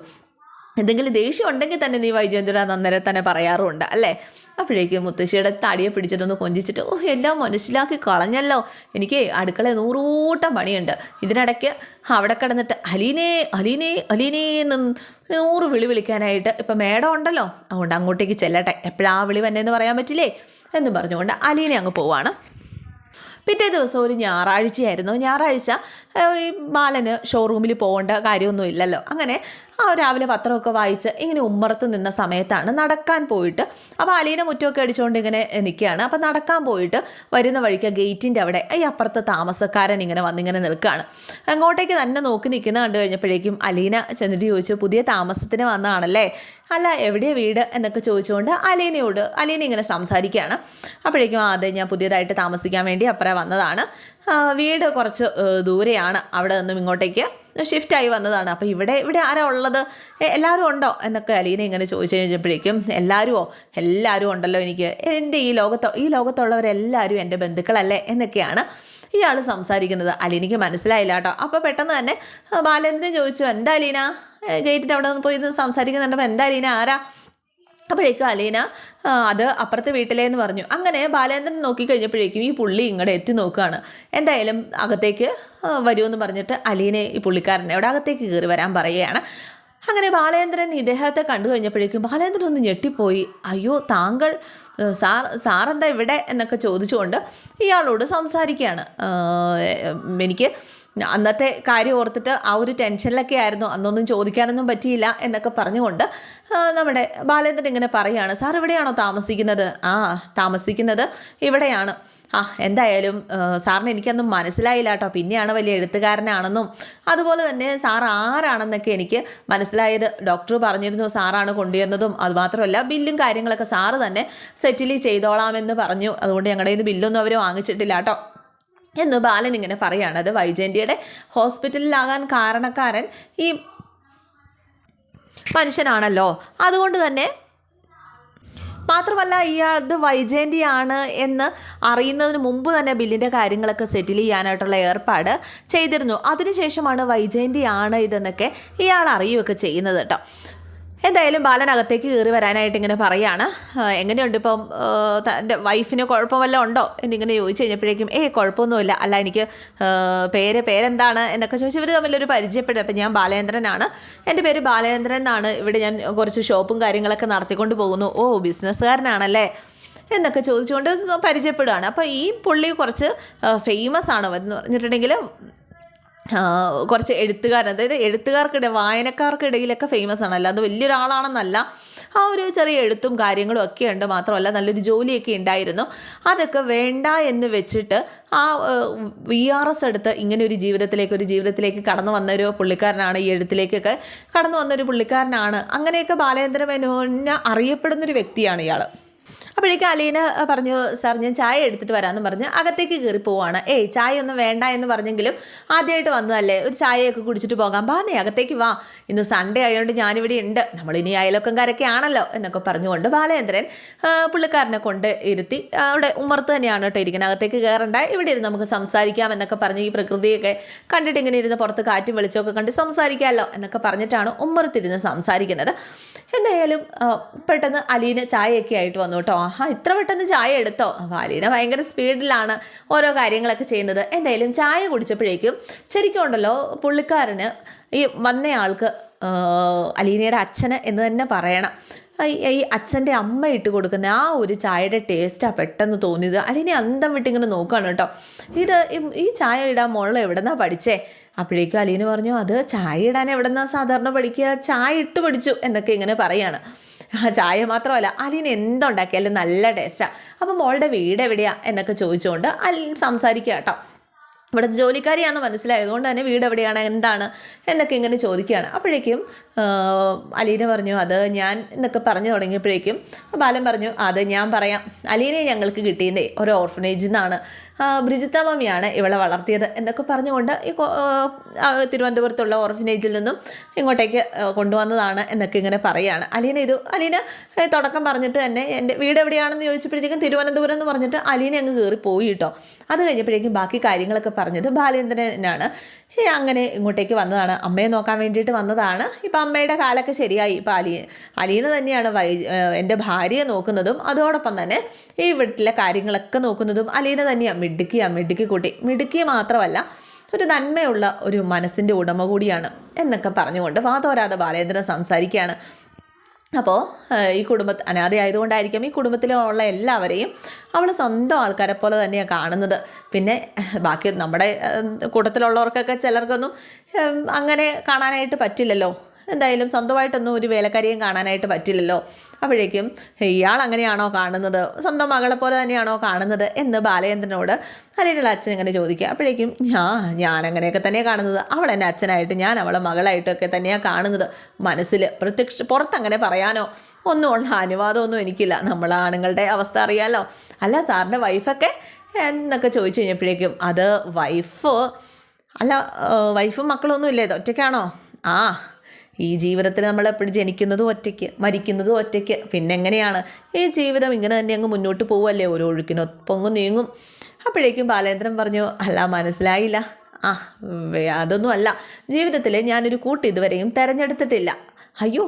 എന്തെങ്കിലും ദേഷ്യം ഉണ്ടെങ്കിൽ തന്നെ നീ വൈജയന്തിയുടെ അന്നേരം തന്നെ പറയാറുമുണ്ട് അല്ലേ? അപ്പോഴേക്കും മുത്തശ്ശിയുടെ തടിയെ പിടിച്ചിട്ടൊന്ന് കൊഞ്ചിച്ചിട്ട് ഓ എല്ലാം മനസ്സിലാക്കി കളഞ്ഞല്ലോ. എനിക്ക് അടുക്കള നൂറൂട്ടം പണിയുണ്ട്. ഇതിനിടയ്ക്ക് അവിടെ കിടന്നിട്ട് അലീനേ അലീനേ അലീനേ എന്ന് നൂറ് വിളി വിളിക്കാനായിട്ട് ഇപ്പം മേഡം ഉണ്ടല്ലോ. അതുകൊണ്ട് അങ്ങോട്ടേക്ക് ചെല്ലട്ടെ. എപ്പോഴാ വിളി വന്നതെന്ന് പറയാൻ പറ്റില്ലേ? എന്ന് പറഞ്ഞുകൊണ്ട് അലീനെ അങ്ങ് പോവാണ്. പിറ്റേ ദിവസം ഒരു ഞായറാഴ്ചയായിരുന്നു. ഞായറാഴ്ച ഈ ബാലന് ഷോറൂമിൽ പോകേണ്ട കാര്യമൊന്നും ഇല്ലല്ലോ. അങ്ങനെ ആ രാവിലെ പത്രമൊക്കെ വായിച്ച് ഇങ്ങനെ ഉമ്മറത്ത് നിന്ന സമയത്താണ് നടക്കാൻ പോയിട്ട്. അപ്പോൾ അലീന മുറ്റമൊക്കെ അടിച്ചുകൊണ്ട് ഇങ്ങനെ നിൽക്കുകയാണ് അപ്പോൾ നടക്കാൻ പോയിട്ട് വരുന്ന വഴിക്ക് ഗേറ്റിന്റെ അവിടെ ഈ അപ്പുറത്തെ താമസക്കാരൻ ഇങ്ങനെ വന്നിങ്ങനെ നിൽക്കുകയാണ് അങ്ങോട്ടേക്ക് തന്നെ നോക്കി നിൽക്കുന്ന കണ്ടു കഴിഞ്ഞപ്പോഴേക്കും അലീന ചെന്നിട്ട് ചോദിച്ചു പുതിയ താമസത്തിന് വന്നതാണല്ലേ അല്ല എവിടെയാണ് വീട്? എന്നൊക്കെ ചോദിച്ചുകൊണ്ട് അലീനയോട് അലീന ഇങ്ങനെ സംസാരിക്കുകയാണ്. അപ്പോഴേക്കും അതെ ഞാൻ പുതിയതായിട്ട് താമസിക്കാൻ വേണ്ടി അപ്പുറം വന്നതാണ്. വീട് കുറച്ച് ദൂരെയാണ് അവിടെ നിന്നും ഇങ്ങോട്ടേക്ക് ഷിഫ്റ്റായി വന്നതാണ്. അപ്പോൾ ഇവിടെ ഇവിടെ ആരാ ഉള്ളത്? എല്ലാവരും ഉണ്ടോ? എന്നൊക്കെ അലീന ഇങ്ങനെ ചോദിച്ചു കഴിഞ്ഞപ്പോഴേക്കും എല്ലാവരുമോ എല്ലാവരും ഉണ്ടല്ലോ എനിക്ക്. എന്റെ ഈ ലോകത്ത് ഈ ലോകത്തുള്ളവരെല്ലാവരും എന്റെ ബന്ധുക്കളല്ലേ? എന്നൊക്കെയാണ് ഇയാൾ സംസാരിക്കുന്നത്. അലീനയ്ക്ക് മനസ്സിലായില്ല കേട്ടോ. അപ്പോൾ പെട്ടെന്ന് തന്നെ ബാലേന്ദ്രൻ ചോദിച്ചു എന്താ അലീന? ഗേറ്റിന്റെ അവിടെ നിന്ന് പോയി സംസാരിക്കുന്നുണ്ടപ്പോൾ എന്താ അലീന? ആരാ? അപ്പോഴേക്കും അലീന അത് അപ്പുറത്തെ വീട്ടിലേന്ന് പറഞ്ഞു. അങ്ങനെ ബാലേന്ദ്രൻ നോക്കിക്കഴിഞ്ഞപ്പോഴേക്കും ഈ പുള്ളി ഇങ്ങോട്ട് എത്തി നോക്കുകയാണ് എന്തായാലും അകത്തേക്ക് വരുമെന്ന് പറഞ്ഞിട്ട് അലീനെ ഈ പുള്ളിക്കാരനെ അവിടെ അകത്തേക്ക് കയറി വരാൻ പറയുകയാണ്. അങ്ങനെ ബാലേന്ദ്രൻ ഇദ്ദേഹത്തെ കണ്ടു കഴിഞ്ഞപ്പോഴേക്കും ബാലേന്ദ്രൻ ഒന്ന് ഞെട്ടിപ്പോയി. അയ്യോ താങ്കൾ സാർ സാറെന്താ ഇവിടെ എന്നൊക്കെ ചോദിച്ചുകൊണ്ട് ഇയാളോട് സംസാരിക്കുകയാണ്. എനിക്ക് അന്നത്തെ കാര്യം ഓർത്തിട്ട് ആ ഒരു ടെൻഷനിലൊക്കെ ആയിരുന്നു. അന്നൊന്നും ചോദിക്കാനൊന്നും പറ്റിയില്ല എന്നൊക്കെ പറഞ്ഞുകൊണ്ട് നമ്മുടെ ബാലേന്ദ്രൻ ഇങ്ങനെ പറയുകയാണ് സാർ എവിടെയാണോ താമസിക്കുന്നത്? ആ താമസിക്കുന്നത് ഇവിടെയാണ്. ആ എന്തായാലും സാറിന് എനിക്കൊന്നും മനസ്സിലായില്ല കേട്ടോ പിന്നെയാണ് വലിയ എഴുത്തുകാരനാണെന്നും. അതുപോലെ തന്നെ സാർ ആരാണെന്നൊക്കെ എനിക്ക് മനസ്സിലായത് ഡോക്ടർ പറഞ്ഞിരുന്നു സാറാണ് കൊണ്ടുവന്നതും അതുമാത്രമല്ല ബില്ലും കാര്യങ്ങളൊക്കെ സാറ് തന്നെ സെറ്റിൽ ചെയ്തോളാമെന്ന് പറഞ്ഞു. അതുകൊണ്ട് ഞങ്ങളുടെ നിന്ന് ബില്ലൊന്നും അവർ വാങ്ങിച്ചിട്ടില്ല കേട്ടോ എന്ന് ബാലൻ ഇങ്ങനെ പറയുകയാണ് അത് വൈജയന്തിയുടെ ഹോസ്പിറ്റലിലാകാൻ കാരണക്കാരൻ ഈ മനുഷ്യനാണല്ലോ. അതുകൊണ്ട് തന്നെ മാത്രമല്ല ഇയാൾ വൈജയന്തിയാണ് എന്ന് അറിയുന്നതിന് മുമ്പ് തന്നെ ബില്ലിന്റെ കാര്യങ്ങളൊക്കെ സെറ്റിൽ ചെയ്യാനായിട്ടുള്ള ഏർപ്പാട് ചെയ്തിരുന്നു. അതിനുശേഷമാണ് വൈജയന്തിയാണ് ഇതെന്നൊക്കെ ഇയാൾ അറിയുകയൊക്കെ ചെയ്യുന്നത് കേട്ടോ. എന്തായാലും ബാലനകത്തേക്ക് കയറി വരാനായിട്ട് ഇങ്ങനെ പറയാണ്. എങ്ങനെയുണ്ട് ഇപ്പം തന്റെ വൈഫിന് കുഴപ്പം വല്ലതും ഉണ്ടോ? എന്നിങ്ങനെ ചോദിച്ചു കഴിഞ്ഞപ്പോഴേക്കും ഏയ് കുഴപ്പമൊന്നുമില്ല. അല്ല എനിക്ക് പേര് പേരെന്താണ്? എന്നൊക്കെ ചോദിച്ചു. ഇവർ തമ്മിലൊരു പരിചയപ്പെടും. അപ്പം ഞാൻ ബാലേന്ദ്രനാണ്. എന്റെ പേര് ബാലേന്ദ്രൻ എന്നാണ്. ഇവിടെ ഞാൻ കുറച്ച് ഷോപ്പും കാര്യങ്ങളൊക്കെ നടത്തിക്കൊണ്ട് പോകുന്നു. ഓ ബിസിനസ്സുകാരനാണല്ലേ? എന്നൊക്കെ ചോദിച്ചുകൊണ്ട് പരിചയപ്പെടുകയാണ് അപ്പോൾ ഈ പുള്ളി കുറച്ച് ഫേമസ് ആണ് എന്ന് പറഞ്ഞിട്ടുണ്ടെങ്കിൽ കുറച്ച് എഴുത്തുകാരൻ അതായത് എഴുത്തുകാർക്കിടെ വായനക്കാർക്കിടയിലൊക്കെ ഫേമസ് ആണ്. അല്ലാതെ വലിയൊരാളാണെന്നല്ല ആ ഒരു ചെറിയ എഴുത്തും കാര്യങ്ങളും ഒക്കെ ഉണ്ട് മാത്രമല്ല നല്ലൊരു ജോലിയൊക്കെ ഉണ്ടായിരുന്നു. അതൊക്കെ വേണ്ട എന്ന് വെച്ചിട്ട് ആ വി ആർ എസ് എടുത്ത് ഇങ്ങനെ ഒരു ജീവിതത്തിലേക്ക് ഒരു ജീവിതത്തിലേക്ക് കടന്നു വന്നൊരു പുള്ളിക്കാരനാണ് ഈ എഴുത്തിലേക്കൊക്കെ കടന്നു വന്നൊരു പുള്ളിക്കാരനാണ്. അങ്ങനെയൊക്കെ ബാലേന്ദ്ര മേനോന് അറിയപ്പെടുന്നൊരു വ്യക്തിയാണ് ഇയാൾ അപ്പോഴേക്കും അലീന പറഞ്ഞു സാർ ഞാൻ ചായ എടുത്തിട്ട് വരാമെന്ന് പറഞ്ഞ്. അകത്തേക്ക് കയറി പോവാണ്. ഏയ് ചായ ഒന്നും വേണ്ട എന്ന് പറഞ്ഞെങ്കിലും ആദ്യമായിട്ട് വന്നതല്ലേ? ഒരു ചായയൊക്കെ കുടിച്ചിട്ട് പോകാം. വാ നീ അകത്തേക്ക് വാ. ഇന്ന് സൺഡേ ആയതുകൊണ്ട് ഞാനിവിടെ ഉണ്ട്. നമ്മളിനി അയലൊക്കംകാരൊക്കെ ആണല്ലോ എന്നൊക്കെ പറഞ്ഞുകൊണ്ട് ബാലേന്ദ്രൻ പുള്ളിക്കാരനെ കൊണ്ട് ഇരുത്തി അവിടെ ഉമ്മർത്ത് തന്നെയാണ് കേട്ടോ ഇരിക്കുന്നത്. അകത്തേക്ക് കയറണ്ട. ഇവിടെ ഇരുന്ന് നമുക്ക് സംസാരിക്കാം എന്നൊക്കെ പറഞ്ഞ് ഈ പ്രകൃതിയൊക്കെ കണ്ടിട്ട് ഇങ്ങനെ ഇരുന്ന് പുറത്ത് കാറ്റും വെളിച്ചമൊക്കെ കണ്ട് സംസാരിക്കാമല്ലോ എന്നൊക്കെ പറഞ്ഞിട്ടാണ് ഉമ്മറത്തിരുന്ന് സംസാരിക്കുന്നത്. എന്തായാലും പെട്ടെന്ന് അലീന ചായയൊക്കെ ആയിട്ട് വന്നു കേട്ടോ. ആഹാ ഇത്ര പെട്ടെന്ന് ചായ എടുത്തോ? വാലീന അലീന ഭയങ്കര സ്പീഡിലാണ് ഓരോ കാര്യങ്ങളൊക്കെ ചെയ്യുന്നത്. എന്തായാലും ചായ കുടിച്ചപ്പോഴേക്കും ശരിക്കും ഉണ്ടല്ലോ പുള്ളിക്കാരന് ഈ വന്നയാൾക്ക് ആ, അലീനയുടെ അച്ഛന് എന്ന് തന്നെ പറയണം. ഈ- അച്ഛന്റെ അമ്മ ഇട്ട് കൊടുക്കുന്ന ആ ഒരു ചായയുടെ ടേസ്റ്റാണ് പെട്ടെന്ന് തോന്നിയത്. അല്ലെങ്കിൽ അന്തം വിട്ടിങ്ങനെ നോക്കുകയാണ് കേട്ടോ. ഇത് ഈ- ചായ ഇടാൻ മോളിൽ എവിടെന്നാ പഠിച്ചേ? അപ്പോഴേക്കും അലീന പറഞ്ഞു അത് ചായ ഇടാൻ എവിടെന്നാ സാധാരണ പഠിക്കുക? ചായ ഇട്ട് പഠിച്ചു എന്നൊക്കെ ഇങ്ങനെ പറയാണ്. ആ ചായ മാത്രമല്ല അലീന എന്തുണ്ടാക്കിയാലും നല്ല ടേസ്റ്റാണ് അപ്പോൾ മോളുടെ വീട് എവിടെയാ എന്നൊക്കെ ചോദിച്ചുകൊണ്ട് അലീൻ സംസാരിക്കുക കേട്ടോ. ഇവിടെ ജോലിക്കാരിയാണെന്ന് മനസ്സിലായത് കൊണ്ട് തന്നെ വീട് എവിടെയാണ് എന്താണ് എന്നൊക്കെ ഇങ്ങനെ ചോദിക്കുകയാണ്. അപ്പോഴേക്കും അലീന പറഞ്ഞു അത് ഞാൻ എന്നൊക്കെ പറഞ്ഞു തുടങ്ങിയപ്പോഴേക്കും ബാലൻ പറഞ്ഞു അത് ഞാൻ പറയാം. അലീനെ ഞങ്ങൾക്ക് കിട്ടിയതേ ഒരു ഓർഫനേജിൽ നിന്നാണ് ബ്രിജിത്ത മമ്മിയാണ് ഇവളെ വളർത്തിയത് എന്നൊക്കെ പറഞ്ഞുകൊണ്ട് ഈ തിരുവനന്തപുരത്തുള്ള ഓർഫനേജിൽ നിന്നും ഇങ്ങോട്ടേക്ക് കൊണ്ടുവന്നതാണ് എന്നൊക്കെ ഇങ്ങനെ പറയുകയാണ് അലീന ഇത് അലീന തുടക്കം പറഞ്ഞിട്ട് തന്നെ എന്റെ വീട് എവിടെയാണെന്ന് ചോദിച്ചപ്പോഴത്തേക്കും തിരുവനന്തപുരം എന്ന് പറഞ്ഞിട്ട് അലീന അങ്ങ് കയറി പോയി കേട്ടോ അത് കഴിഞ്ഞപ്പോഴേക്കും ബാക്കി കാര്യങ്ങളൊക്കെ പറഞ്ഞത് ബാലേന്ദ്രനാണ്. അങ്ങനെ ഇങ്ങോട്ടേക്ക് വന്നതാണ്. അമ്മയെ നോക്കാൻ വേണ്ടിയിട്ട് വന്നതാണ്. ഇപ്പം അമ്മയുടെ കാലൊക്കെ ശരിയായി. ഇപ്പം അലീ അലീന തന്നെയാണ് വൈ എന്റെ ഭാര്യയെ നോക്കുന്നതും അതോടൊപ്പം തന്നെ ഈ വീട്ടിലെ കാര്യങ്ങളൊക്കെ നോക്കുന്നതും അലീന തന്നെയാണ് മിടുക്കിയാണ് മിടുക്കി കൂട്ടി. മിടുക്കി മാത്രമല്ല ഒരു നന്മയുള്ള ഒരു മനസ്സിന്റെ ഉടമ കൂടിയാണ് എന്നൊക്കെ പറഞ്ഞുകൊണ്ട് വാതോരാതെ ബാലേന്ദ്രൻ സംസാരിക്കുകയാണ്. അപ്പോൾ ഈ കുടുംബ അനാഥ ആയതുകൊണ്ടായിരിക്കും ഈ കുടുംബത്തിലുള്ള എല്ലാവരെയും അവൾ സ്വന്തം ആൾക്കാരെ പോലെ തന്നെയാണ് കാണുന്നത്. പിന്നെ ബാക്കി നമ്മുടെ കൂട്ടത്തിലുള്ളവർക്കൊക്കെ ചിലർക്കൊന്നും അങ്ങനെ കാണാനായിട്ട് പറ്റില്ലല്ലോ. എന്തായാലും സ്വന്തമായിട്ടൊന്നും ഒരു വേലക്കാരിയും കാണാനായിട്ട് പറ്റില്ലല്ലോ. അപ്പോഴേക്കും ഇയാൾ അങ്ങനെയാണോ കാണുന്നത്? സ്വന്തം മകളെ പോലെ തന്നെയാണോ കാണുന്നത്? എന്ന് ബാലചന്ദ്രനോട് അലീനയുടെ അച്ഛൻ ഇങ്ങനെ ചോദിക്കുക. അപ്പോഴേക്കും ഞാൻ ഞാൻ അങ്ങനെയൊക്കെ തന്നെയാണ് കാണുന്നത്. അവൾ എന്റെ അച്ഛനായിട്ട് ഞാൻ അവളെ മകളായിട്ടൊക്കെ തന്നെയാണ് കാണുന്നത്. മനസ്സിൽ പ്രത്യക്ഷ പുറത്തങ്ങനെ പറയാനോ? ഒന്നും ഉള്ള അനുവാദമൊന്നും എനിക്കില്ല. നമ്മൾ ആണുങ്ങളുടെ അവസ്ഥ അറിയാമല്ലോ അല്ല സാറിന്റെ വൈഫൊക്കെ? എന്നൊക്കെ ചോദിച്ചു കഴിഞ്ഞപ്പോഴേക്കും അത് വൈഫ് അല്ല വൈഫും മക്കളൊന്നും ഇല്ലേ? ഒറ്റയ്ക്കാണോ? ആ ഈ ജീവിതത്തിൽ നമ്മൾ എപ്പോഴും ജനിക്കുന്നതും ഒറ്റയ്ക്ക് മരിക്കുന്നതും ഒറ്റയ്ക്ക്. പിന്നെ എങ്ങനെയാണ്? ഈ ജീവിതം ഇങ്ങനെ തന്നെ അങ്ങ് മുന്നോട്ട് പോവല്ലേ? ഓരോ ഒഴുക്കിനൊപ്പം നീങ്ങും. അപ്പോഴേക്കും ബാലേന്ദ്രൻ പറഞ്ഞു അല്ല മനസ്സിലായില്ല. ആ അതൊന്നും അല്ല. ജീവിതത്തിൽ ഞാനൊരു കൂട്ട് ഇതുവരെയും തിരഞ്ഞെടുത്തിട്ടില്ല. അയ്യോ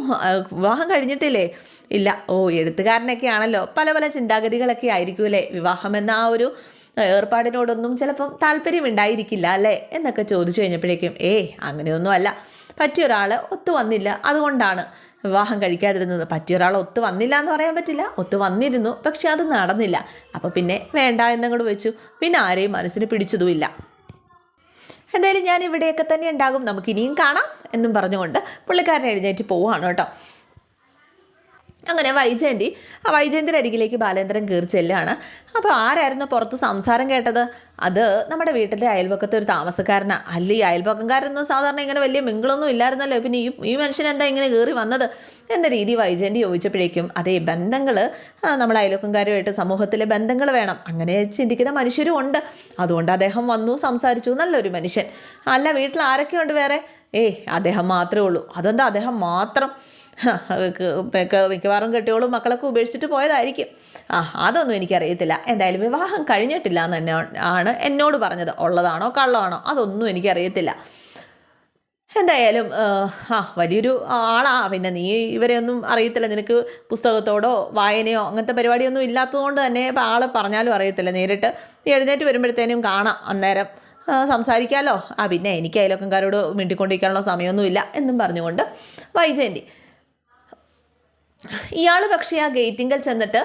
വിവാഹം കഴിഞ്ഞിട്ടില്ലേ? ഇല്ല. ഓ എഴുത്തുകാരനൊക്കെ ആണല്ലോ. പല പല ചിന്താഗതികളൊക്കെ ആയിരിക്കുമല്ലേ വിവാഹം എന്ന ആ ഒരു ഏർപ്പാടിനോടൊന്നും ചിലപ്പം താല്പര്യമുണ്ടായിരിക്കില്ല അല്ലേ? എന്നൊക്കെ ചോദിച്ചു കഴിഞ്ഞപ്പോഴേക്കും ഏയ് അങ്ങനെയൊന്നും അല്ല. പറ്റിയൊരാൾ ഒത്തു വന്നില്ല. അതുകൊണ്ടാണ് വിവാഹം കഴിക്കാതിരുന്നത്. പറ്റിയ ഒരാൾ ഒത്തു വന്നില്ല എന്ന് പറയാൻ പറ്റില്ല. ഒത്തു വന്നിരുന്നു പക്ഷെ അത് നടന്നില്ല. അപ്പോൾ പിന്നെ വേണ്ട എന്നങ്ങോട്ട് വെച്ചു. പിന്നെ ആരെയും മനസ്സിന് പിടിച്ചതുമില്ല. എന്തായാലും ഞാൻ ഇവിടെയൊക്കെ തന്നെ ഉണ്ടാകും. നമുക്ക് ഇനിയും കാണാം എന്നും പറഞ്ഞുകൊണ്ട് പുള്ളിക്കാരൻ എഴുന്നേറ്റ് പോവുകയാണ് കേട്ടോ. അങ്ങനെ വൈജയന്തി ആ വൈജയന്തിയുടെ അരികിലേക്ക് ബാലേന്ദ്രൻ കയറി ചെല്ലുകയാണ്. അപ്പോൾ ആരായിരുന്നു പുറത്ത് സംസാരം കേട്ടത്? അത് നമ്മുടെ വീട്ടിലെ അയൽപക്കത്തെ ഒരു താമസക്കാരനാണ് അല്ല ഈ അയൽപക്കംകാരൊന്നും സാധാരണ ഇങ്ങനെ വലിയ മിങ്കിളൊന്നും ഇല്ലായിരുന്നല്ലോ. പിന്നെ ഈ ഈ മനുഷ്യൻ എന്താ ഇങ്ങനെ കയറി വന്നത്? എന്ന രീതി വൈജയന്തി ചോദിച്ചപ്പോഴേക്കും അതേ ബന്ധങ്ങൾ നമ്മൾ അയൽപക്കംകാരുമായിട്ട് സമൂഹത്തിലെ ബന്ധങ്ങൾ വേണം. അങ്ങനെ ചിന്തിക്കുന്ന മനുഷ്യരും ഉണ്ട്. അതുകൊണ്ട് അദ്ദേഹം വന്നു സംസാരിച്ചു. നല്ലൊരു മനുഷ്യൻ. അല്ല വീട്ടിൽ ആരൊക്കെയുണ്ട് വേറെ? ഏയ് അദ്ദേഹം മാത്രമേ ഉള്ളൂ. അതെന്താ? അദ്ദേഹം മാത്രം. മിക്കവാറും കെട്ടിയോളും മക്കളൊക്കെ ഉപേക്ഷിച്ചിട്ട് പോയതായിരിക്കും. ആ അതൊന്നും എനിക്കറിയത്തില്ല. എന്തായാലും വിവാഹം കഴിഞ്ഞിട്ടില്ല എന്ന് തന്നെ ആണ് എന്നോട് പറഞ്ഞത്. ഉള്ളതാണോ കള്ളമാണോ അതൊന്നും എനിക്കറിയത്തില്ല. എന്തായാലും ആ വലിയൊരു ആളാ. പിന്നെ നീ ഇവരെ ഒന്നും അറിയത്തില്ല. നിനക്ക് പുസ്തകത്തോടോ വായനയോ അങ്ങനത്തെ പരിപാടിയൊന്നും ഇല്ലാത്തതുകൊണ്ട് തന്നെ ഇപ്പം ആൾ പറഞ്ഞാലും അറിയത്തില്ല. നേരിട്ട് നീ എഴുന്നേറ്റ് വരുമ്പോഴത്തേനും കാണാം. അന്നേരം സംസാരിക്കാമല്ലോ ആ പിന്നെ എനിക്ക് അയലൊക്കംകാരോട് മിണ്ടിക്കൊണ്ടിരിക്കാനുള്ള സമയമൊന്നുമില്ല എന്നും പറഞ്ഞുകൊണ്ട്. വൈജയന്തി ഇയാൾ പക്ഷേ ആ ഗേറ്റിങ്കൽ ചെന്നിട്ട്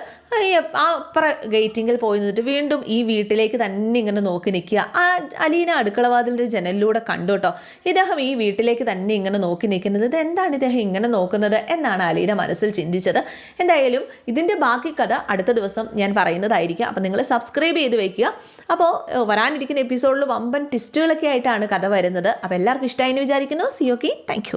ആ അപ്പുറ ഗേറ്റിങ്കിൽ പോയി നിന്നിട്ട് വീണ്ടും ഈ വീട്ടിലേക്ക് തന്നെ ഇങ്ങനെ നോക്കി നിൽക്കുക. ആ അലീന അടുക്കളവാതിലിന്റെ ജനലിലൂടെ കണ്ടു കേട്ടോ. ഇദ്ദേഹം ഈ വീട്ടിലേക്ക് തന്നെ ഇങ്ങനെ നോക്കി നിൽക്കുന്നത്. ഇത് എന്താണ് ഇദ്ദേഹം ഇങ്ങനെ നോക്കുന്നത് എന്നാണ് അലീന മനസ്സിൽ ചിന്തിച്ചത്. എന്തായാലും ഇതിന്റെ ബാക്കി കഥ അടുത്ത ദിവസം ഞാൻ പറയുന്നതായിരിക്കും. അപ്പോൾ നിങ്ങൾ സബ്സ്ക്രൈബ് ചെയ്ത് വയ്ക്കുക. അപ്പോൾ വരാനിരിക്കുന്ന എപ്പിസോഡിൽ വമ്പൻ ട്വിസ്റ്റുകളൊക്കെ ആയിട്ടാണ് കഥ വരുന്നത്. അപ്പോൾ എല്ലാവർക്കും ഇഷ്ടമായി എന്ന് വിചാരിക്കുന്നു. C okay thank